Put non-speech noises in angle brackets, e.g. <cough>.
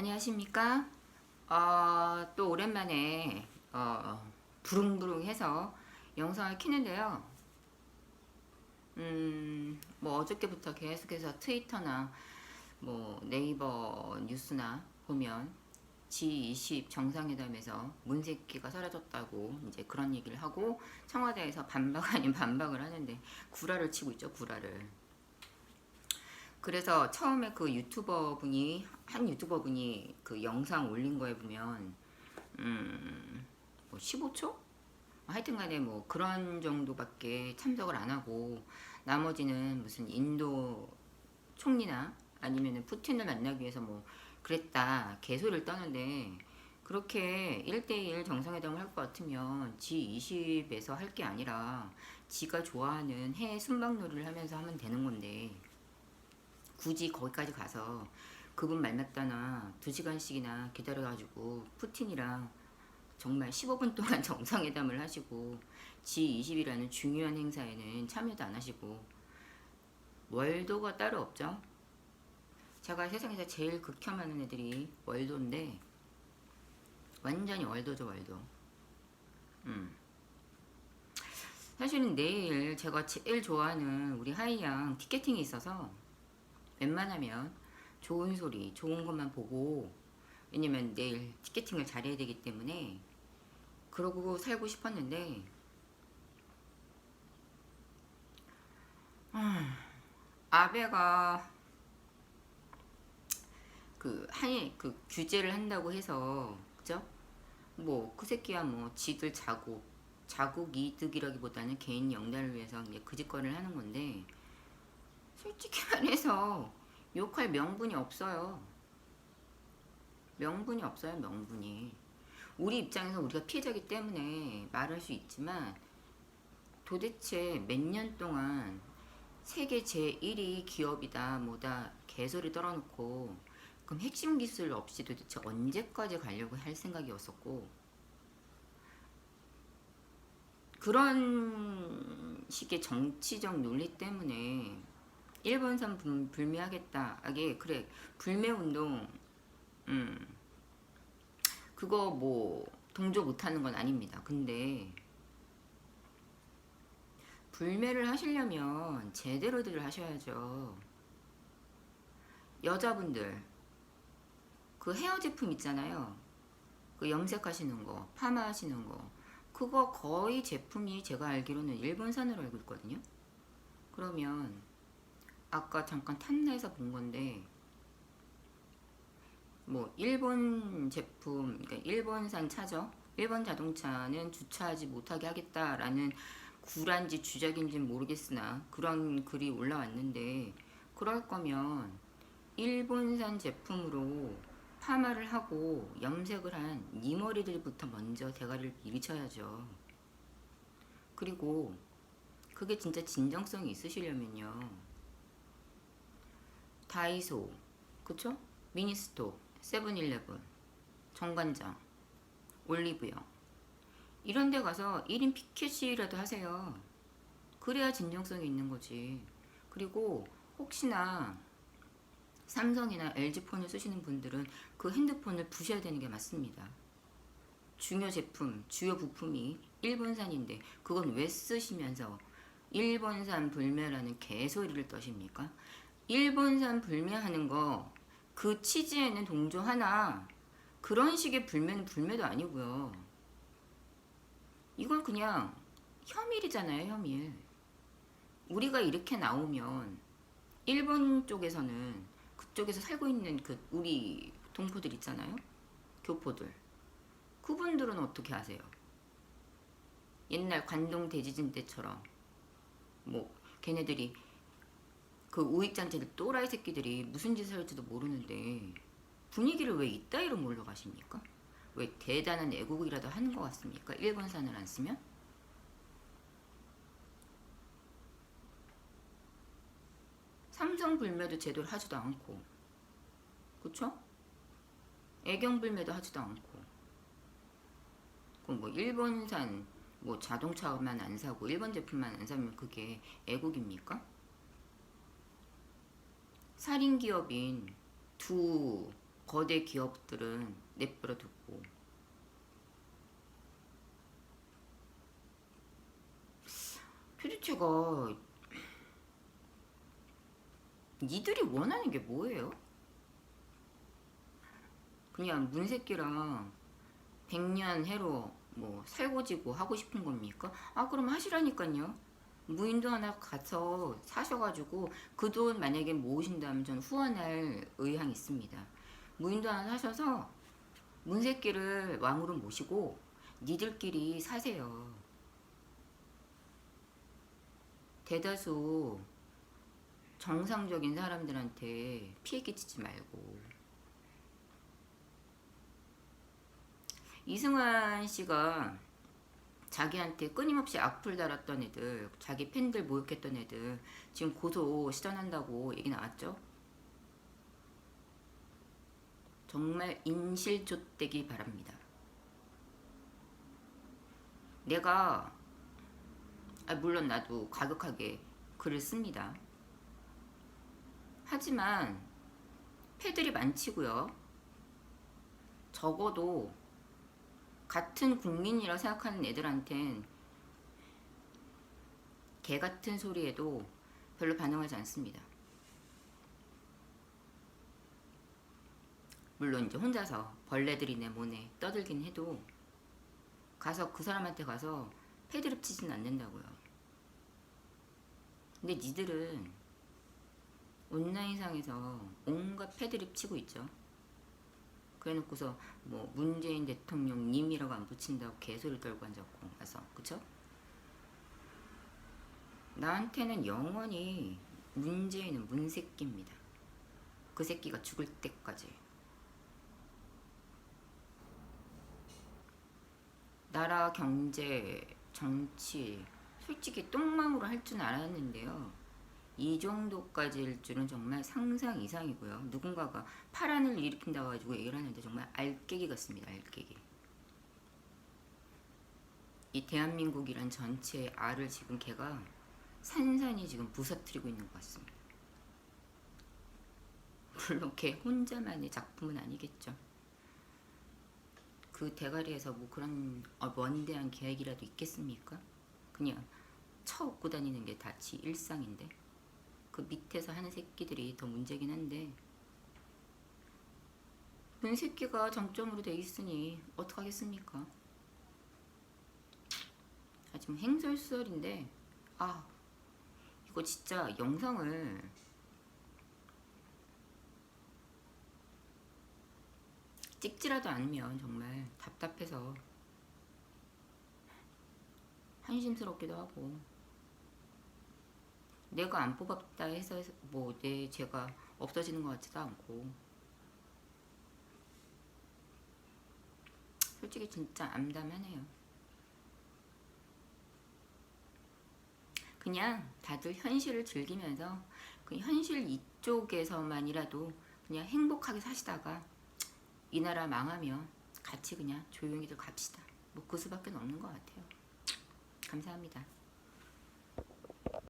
안녕하십니까? 어, 또 오랜만에 어, 부릉부릉해서 영상을 키는데요. 음, 뭐 어저께부터 계속해서 트위터나 뭐 네이버 뉴스나 보면 G20 정상회담에서 문새끼가 사라졌다고 이제 그런 얘기를 하고 청와대에서 반박 아닌 반박을 하는데 구라를 치고 있죠 구라를. 그래서 처음에 그 유튜버 분이 한 유튜버 분이 그 영상 올린 거에 보면 음 뭐 15초? 하여튼간에 뭐 그런 정도밖에 참석을 안 하고 나머지는 무슨 인도 총리나 아니면은 푸틴을 만나기 위해서 뭐 그랬다 개소리를 떠는데 그렇게 1대1 정상회담을 할 것 같으면 G20에서 할 게 아니라 지가 좋아하는 해외 순방놀이를 하면서 하면 되는 건데 굳이 거기까지 가서 그분 만났다나 두 시간씩이나 기다려가지고 푸틴이랑 정말 15분 동안 <laughs> 정상회담을 하시고 G20이라는 중요한 행사에는 참여도 안 하시고 월도가 따로 없죠. 제가 세상에서 제일 극혐하는 애들이 월도인데 완전히 월도죠 월도. 음. 사실은 내일 제가 제일 좋아하는 우리 하이양 티켓팅이 있어서 웬만하면 좋은 소리, 좋은 것만 보고 왜냐면 내일 티켓팅을 잘해야 되기 때문에 그러고 살고 싶었는데 아, 아베가 그 한일 그 규제를 한다고 해서 그죠? 뭐 그 새끼야 뭐 지들 자국 자국 이득이라기보다는 개인 영달을 위해서 그 짓거리를 하는 건데 솔직히 말해서 욕할 명분이 없어요. 명분이 없어요, 명분이. 우리 입장에서 우리가 피해자기 때문에 말할 수 있지만 도대체 몇 년 동안 세계 제1위 기업이다 뭐다 개소리 떨어놓고 그럼 핵심 기술 없이 도대체 언제까지 가려고 할 생각이었었고 그런 식의 정치적 논리 때문에 일본산 불- 불매하겠다. 아게 그래 불매 운동 음 그거 뭐 동조 못하는 건 아닙니다. 근데 불매를 하시려면 제대로들 하셔야죠. 여자분들 그 헤어 제품 있잖아요. 그 염색하시는 거, 파마 하시는 거 그거 거의 제품이 제가 알기로는 일본산으로 알고 있거든요. 그러면 아까 잠깐 탐나에서 본 건데 뭐 일본 제품 그러니까 일본산 차죠? 일본 자동차는 주차하지 못하게 하겠다라는 구란지 주작인지는 모르겠으나 그런 글이 올라왔는데 그럴 거면 일본산 제품으로 파마를 하고 염색을 한 이머리들부터 먼저 대가리를 밀쳐야죠. 그리고 그게 진짜 진정성이 있으시려면요 다이소, 그쵸? 미니스토, 세븐일레븐, 정관장, 올리브영 이런 데 가서 1인 피켓이라도 하세요. 그래야 진정성이 있는 거지. 그리고 혹시나 삼성이나 LG폰을 쓰시는 분들은 그 핸드폰을 부셔야 되는 게 맞습니다. 중요 제품, 주요 부품이 일본산인데 그건 왜 쓰시면서 일본산 불매라는 개소리를 떠십니까? 일본산 불매하는 거 그 취지에는 동조하나 그런 식의 불매는 불매도 아니고요. 이건 그냥 혐일이잖아요, 혐일. 우리가 이렇게 나오면 일본 쪽에서는 그쪽에서 살고 있는 그 우리 동포들 있잖아요. 교포들. 그분들은 어떻게 하세요? 옛날 관동 대지진 때처럼 뭐 걔네들이 그 우익단체들 또라이 새끼들이 무슨 짓을 할지도 모르는데 분위기를 왜 이따위로 몰러 가십니까? 왜 대단한 애국이라도 하는 것 같습니까? 일본산을 안 쓰면? 삼성 불매도 제대로 하지도 않고 그쵸? 애경 불매도 하지도 않고 그럼 뭐 일본산 뭐 자동차만 안 사고 일본 제품만 안 사면 그게 애국입니까? 살인 기업인 두 거대 기업들은 내버려 두고 도대체가 니들이 원하는 게 뭐예요? 그냥 문새끼랑 백년 해로 뭐 살고 지고 하고 싶은 겁니까? 아 그럼 하시라니까요. 무인도 하나 가서 사셔가지고 그 돈 만약에 모으신다면 저는 후원할 의향이 있습니다. 무인도 하나 사셔서 문새끼를 왕으로 모시고 니들끼리 사세요. 대다수 정상적인 사람들한테 피해 끼치지 말고 이승환 씨가 자기한테 끊임없이 악플 달았던 애들, 자기 팬들 모욕했던 애들 지금 고소 시전한다고 얘기 나왔죠? 정말 인실좆되기 바랍니다. 내가 아, 물론 나도 과격하게 글을 씁니다. 하지만 패들이 많지고요. 적어도 같은 국민이라 생각하는 애들한텐 개 같은 소리에도 별로 반응하지 않습니다. 물론 이제 혼자서 벌레들이네 뭐네 떠들긴 해도 가서 그 사람한테 가서 패드립 치진 않는다고요. 근데 니들은 온라인상에서 온갖 패드립 치고 있죠. 그래놓고서 뭐 문재인 대통령 님이라고 안 붙인다고 개소리 떨고 앉았고 가서 그쵸? 나한테는 영원히 문재인은 문새끼입니다. 그 새끼가 죽을 때까지. 나라 경제 정치 솔직히 똥망으로 할 줄 알았는데요. 이 정도까지일 줄은 정말 상상 이상이고요. 누군가가 파란을 일으킨다고 가지고 얘기를 하는데 정말 알깨기 같습니다. 알깨기. 이 대한민국이란 전체의 알을 지금 걔가 산산이 지금 부서뜨리고 있는 것 같습니다. 물론 걔 혼자만의 작품은 아니겠죠. 그 대가리에서 뭐 그런 어, 원대한 계획이라도 있겠습니까? 그냥 쳐 업고 다니는 게다지 일상인데 그 밑에서 하는 새끼들이 더 문제긴 한데 문 새끼가 정점으로 돼 있으니 어떡하겠습니까? 아 지금 행설수설인데 아 이거 진짜 영상을 찍지라도 않으면 정말 답답해서 한심스럽기도 하고 내가 안 뽑았다 해서 뭐내 죄가 없어지는 것 같지도 않고 솔직히 진짜 암담하네요. 그냥 다들 현실을 즐기면서 그 현실 이쪽에서만이라도 그냥 행복하게 사시다가 이 나라 망하면 같이 그냥 조용히들 갑시다. 뭐 그 수밖에 없는 것 같아요. 감사합니다.